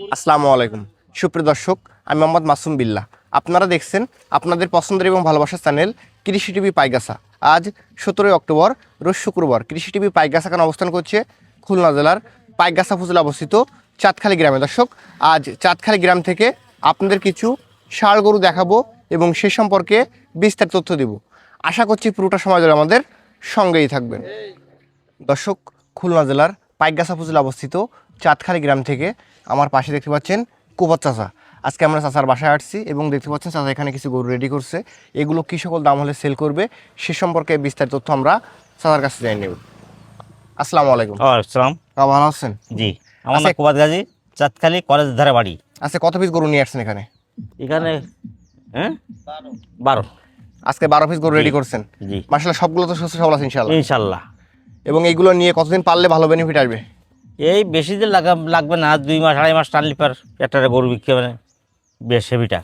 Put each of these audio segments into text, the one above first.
আসসালামু আলাইকুম। সুপ্রিয় দর্শক, আমি মোহাম্মদ মাসুম বিল্লাহ। আপনারা দেখছেন আপনাদের পছন্দের এবং ভালোবাসার চ্যানেল কৃষি টিভি পাইগাসা আজ সতেরোই অক্টোবর, রোজ শুক্রবার কৃষি টিভি পাইগাসা কেন অবস্থান করছে খুলনা জেলার পাইগাসা উপজেলা অবস্থিত চাঁদখালি গ্রামে। দর্শক, আজ চাঁদখালি গ্রাম থেকে আপনাদের কিছু ষাড় গরু দেখাবো এবং সে সম্পর্কে বিস্তারিত তথ্য দেব। আশা করছি পুরোটা সময় ধরে আমাদের সঙ্গেই থাকবেন। দর্শক, খুলনা জেলার পাইকগাছা উপজেলা অবস্থিত চাঁদখালি গ্রাম থেকে আমার পাশে দেখতে পাচ্ছেন কুপার চাচা। আজকে আমরা চাচার বাসায় আসছি এবং দেখতে পাচ্ছেন চাচা এখানে কিছু গরু রেডি করছে। এগুলো কী সকল দাম হলে সেল করবে সে সম্পর্কে বিস্তারিত তথ্য আমরা চাচার কাছে জানিয়ে নেব। আসসালামু আলাইকুম। আসসালাম ভালো আছেন? জি আমার নাম আচ্ছা। কুবাদ গাজী চাঁদখালি কলেজ ধারে বাড়ি। আজকে কত পিস গরু নিয়ে আসছেন এখানে? এখানে হ্যাঁ? বারো। আজকে বারো পিস গরু রেডি করছেন। জি। মাসাল্লাহ সবগুলো তো সুস্থ সবল আছে ইনশাল্লাহ ইনশাল্লাহ এবং এইগুলো নিয়ে কতদিন পারলে ভালো বেনিফিট আসবে? এই বেশি দিন লাগা লাগবে না দুই মাস আড়াই মাস টানলি পার একটা গরু বিক্রি হবে বেশ হেভিটা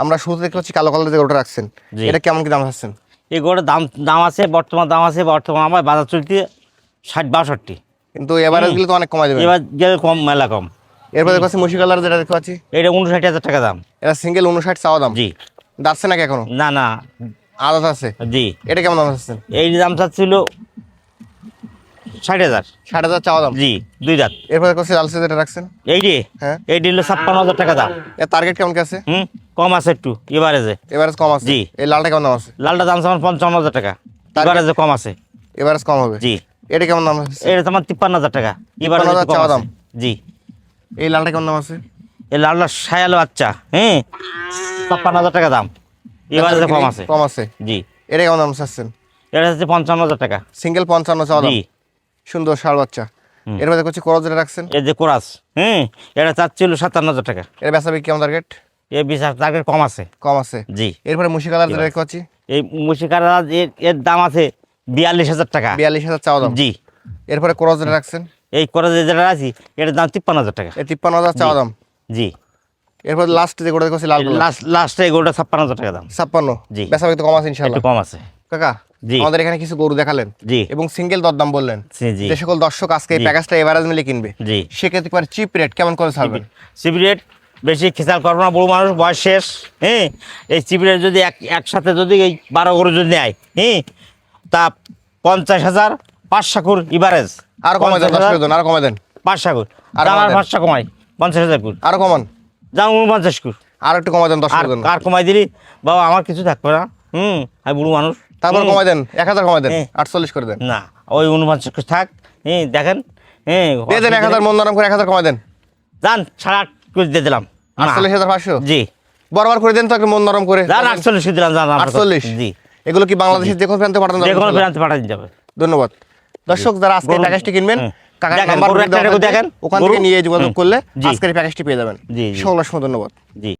আমরা শুরুতে দেখতে পাচ্ছি কালো কালার যে গরুটা রাখছেন এটা কেমন কি দাম চাচ্ছেন এই গরুর দাম দাম আছে বর্তমান দাম আছে বর্তমান আমার বাজার চলতে ষাট বাষট্টি। কিন্তু এবারে গেলে তো অনেক কমাই যাবে এবার গেলে কম মেলা কম। এরপর দেখতে পাচ্ছি কালার যেটা দেখতে পাচ্ছি। এটা উনষাট হাজার টাকা দাম। এটা সিঙ্গেল উনষাট চাওয়া দাম। জি। দাঁড়ছে নাকি এখনও? না না। আলাদা আছে। জি। এটা কেমন দাম চাচ্ছেন এই দাম চাচ্ছিল ষাট হাজার। ষাট হাজার চাওয়া দাম? জি দুই দাঁত। এরপর পাচ্ছি লালসে যেটা রাখছেন? এই রে হ্যাঁ। এই হলো ছাপ্পান্ন হাজার টাকা দাম। এর টার্গেট কেমন আছে? হুম কম আছে একটু এভারেজে এভারেজ কম আছে? জি। এই লালটা কেমন দাম আছে? লালটা দাম আমার পঞ্চান্ন হাজার টাকা? এভারেজে কম আছে। এভারেজ কম হবে? জি। এটা কেমন দাম আছে? এটা তোমার তিপ্পান্ন হাজার টাকা। এভারেজে 53,000 কম চাওয়া দাম। জি। এই লালটা কেমন দাম আছে? এই লালটা সায়ালো বাচ্চা হ্যাঁ ছাপ্পান্ন হাজার টাকা দাম। এভারেজে কম আছে। কম আছে। জি। এটা কেমন দাম চাচ্ছেন? এটা হচ্ছে পঞ্চান্ন হাজার টাকা। সিঙ্গেল পঞ্চান্ন চাওয়া দাম? সুন্দর ষাড় বাচ্চা। হুম। এরপর দেখতে পাচ্ছি করজ রাখছেন? এই যে কোরাস হ্যাঁ এটা চাচ্ছিল সাতান্ন হাজার টাকা। এর বেচা বিক্রি কেমন টার্গেট এই বিশ টার্গেট কম আছে। কম আছে। জি। এরপরে মুশি কালার যেটা পাচ্ছি? এই মুশিকারা এর এর দাম আছে বিয়াল্লিশ হাজার টাকা। বিয়াল্লিশ হাজার চাওয়া দাম। জি। এরপরে করজ যেটা রাখছেন? এই করে যেটা আছে এটার দাম তিপ্পান্ন হাজার টাকা। এই তিপ্পান্ন হাজার চাওয়া দাম। জি। এরপর লাস্ট যে গোটা দেখছি লাল গোটা। লাস্ট লাস্টে গরুটা ছাপ্পান্ন হাজার টাকা দাম। ছাপ্পান্ন। জি। বেচা বিক্রি কম আছে ইনশাল্লাহ একটু কম আছে। কাকা। আমাদের এখানে কিছু গরু দেখালেন এবং সিঙ্গেল দরদাম বললেন। যে সকল দর্শক আজকে এই প্যাকেজটা এভারেজ মিলে কিনবে। সেক্ষেত্রে চিপ রেট কেমন করে ছাড়বেন রেট বেশি খেসাল করব না বড় মানুষ বয়স শেষ হ্যাঁ? এই চিপ রেট যদি এক একসাথে যদি এই বারো গরু যদি নেয় হ্যাঁ? তা পঞ্চাশ হাজার পাঁচ সাকুর ইভারেজ আরও কমাই দেন আরও কমাই দেন। পাঁচ সাকুর আর আর আমার। পাঁচশো কমাই পঞ্চাশ হাজার কুর আরও কমান। যাও উনপঞ্চাশ কুর আর একটু কমাই দেন আর জন্য আর কমাই দিলি? বাবা আমার কিছু থাকবে না হুম? আমি বুড়ো মানুষ। তারপর কমাই দেন এক হাজার কমাই দেন। আটচল্লিশ করে দেন। না ওই উনপঞ্চাশ থাক হ্যাঁ দেখেন হ্যাঁ দিয়ে দেন এক হাজার মন নরম করে এক হাজার কমাই দেন। যান সাড়ে আট করে দিয়ে দিলাম। আটচল্লিশ হাজার পাঁচশো? জি। বরাবর করে দেন তো একটু মন নরম করে। যান আটচল্লিশ দিলাম যান আটচল্লিশ। জি। এগুলো কি বাংলাদেশের যে কোনো প্রান্তে পাঠানো যে কোনো যাবে প্রান্তে পাঠানো যাবে। ধন্যবাদ। দর্শক যারা আজকে প্যাকেজটি কিনবেন। কাকার দেখেন, নাম্বার দেখেন। ওখান থেকে নিয়ে যোগাযোগ। করলে আজকের প্যাকেজটি পেয়ে যাবেন। জি, জি। সকল ধন্যবাদ। জি।